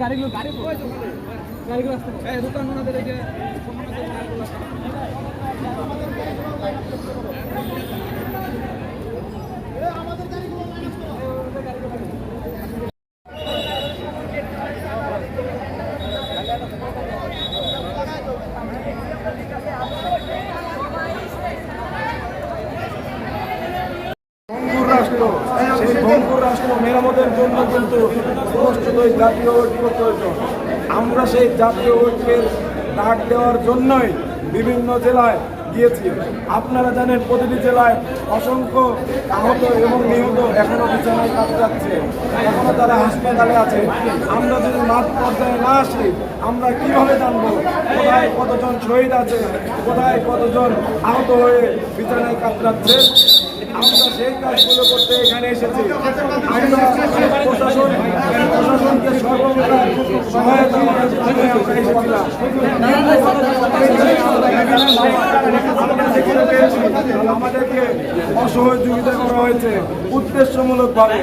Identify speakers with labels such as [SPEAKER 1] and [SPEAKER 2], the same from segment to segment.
[SPEAKER 1] গাড়িগুলো গাড়িগুলো গাড়িগুলো আসতে দোকান ওনাদের এই
[SPEAKER 2] রাষ্ট্র মেরামতের জন্য কিন্তু স্পষ্টতই জাতীয় ঐক্য প্রয়োজন। আমরা সেই জাতীয় ঐক্যের ডাক দেওয়ার জন্যই বিভিন্ন জেলায় গিয়েছি। আপনারা জানেন প্রতিটি জেলায় অসংখ্য আহত এবং নিহত এখনও বিছানায় কাটাচ্ছে এখনও তারা হাসপাতালে আছে। আমরা যদি মাঠ পর্যায়ে না আসি, আমরা কীভাবে জানব কোথায় কতজন শহীদ আছে, কোথায় কতজন আহত হয়ে বিছানায় কাতরাচ্ছে এখানে এসেছি। প্রশাসন প্রশাসনকে সর্বপ্রকার সহায়তা করার জন্য আমাদেরকে অসহযোগিতা করা হয়েছে উদ্দেশ্যমূলকভাবে।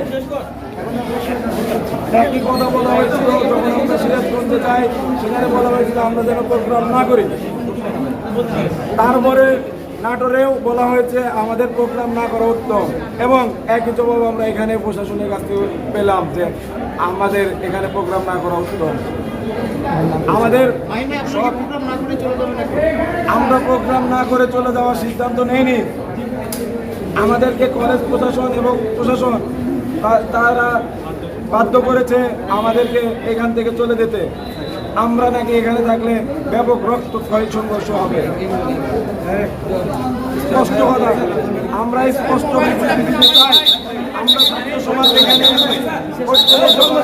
[SPEAKER 2] একই কথা বলা হয়েছিল, যখন আমরা সিরাজগঞ্জে যাই, সেখানে বলা হয়েছিল আমরা যেন প্রোগ্রাম না করি। তারপরে নাটোরেও বলা হয়েছে আমাদের প্রোগ্রাম না করা উত্তম। এবং একই জবাব আমরা এখানে প্রশাসনের কাছ থেকে পেলাম যে আমাদের এখানে প্রোগ্রাম না করা উত্তম। আমাদের আমরা প্রোগ্রাম না করে চলে যাওয়ার সিদ্ধান্ত নেইনি। আমাদেরকে কলেজ প্রশাসন এবং প্রশাসন তারা বাধ্য করেছে আমাদেরকে এখান থেকে চলে যেতে। আমরা নাকি এখানে থাকলে ব্যাপক রক্ত ক্ষয় সংঘর্ষ হবে। স্পষ্ট কথা আমরা স্পষ্ট আমরা ছাত্র সমাজ এখানে এসে ঐক্যের জন্য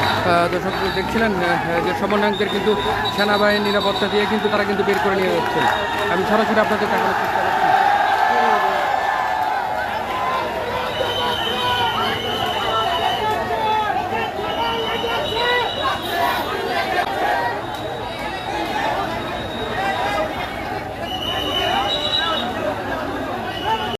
[SPEAKER 3] আহ, দর্শক দেখছিলেন যে সমন্বয়কদের কিন্তু সেনাবাহিনীর নিরাপত্তা দিয়ে কিন্তু তারা কিন্তু বের করে নিয়ে যাচ্ছেন। আমি সরাসরি আপনাদের দেখানোর চেষ্টা